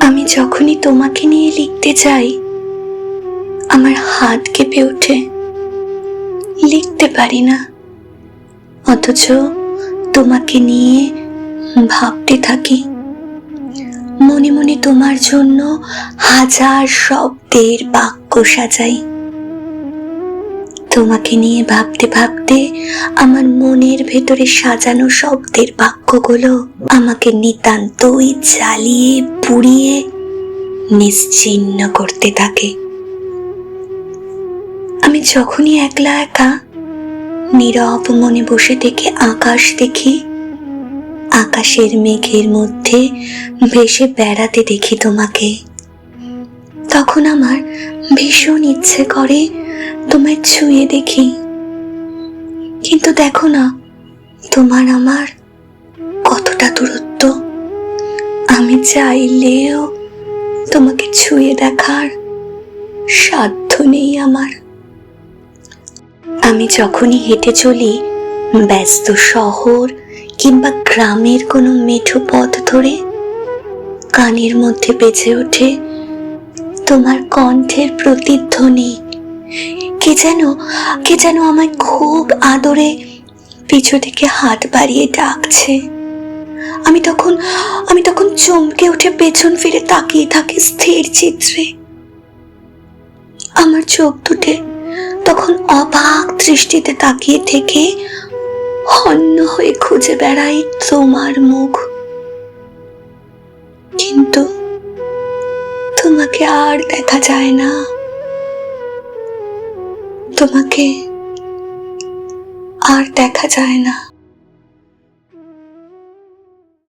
আমি যখনই তোমাকে নিয়ে লিখতে যাই, আমার হাত কেঁপে ওঠে। লিখতে পারি না। অথচ তোমাকে নিয়ে ভাবতে থাকি। মনে মনে তোমার জন্য হাজার শব্দের বাক্য সাজাই। তোমাকে নিয়ে ভাবতে ভাবতে আমার মনের ভেতরে সাজানো শব্দের বাক্যগুলো আমাকে নিতান্তই জ্বালিয়ে, পুড়িয়ে নিশ্চিহ্ন করতে থাকে। আমি যখনই একলা একা নীরব মনে বসে থেকে আকাশ দেখি, আকাশের মেঘের মধ্যে ভেসে বেড়াতে দেখি তোমাকে। তখন আমার ভীষণ ইচ্ছে করে তোমায় ছুঁয়ে দেখি। কিন্তু দেখো না, তোমার আমার কতটা দূরত্ব। আমি চাইলেও তোমাকে ছুঁয়ে দেখার সাধ্য নেই আমার। আমি যখনই হেঁটে চলি, ব্যস্ত শহর কিংবা গ্রামের কোনো মেঠো পথ ধরে কানের মধ্যে বেঁচে ওঠে তোমার কণ্ঠের প্রতিধ্বনি। কে যেন কে যেন আমায় খুব আদরে পিছু থেকে হাত বাড়িয়ে ডাকছে। আমি তখন আমি তখন চমকে উঠে পেছন ফিরে তাকিয়ে থাকি স্থির চিত্রে। আমার চোখ দুটে তখন অবাক দৃষ্টিতে তাকিয়ে থেকে হন্য হয়ে খুঁজে বেড়াই তোমার মুখ। কিন্তু তোমাকে আর দেখা যায় না। তোমাকে আর দেখা যায় না।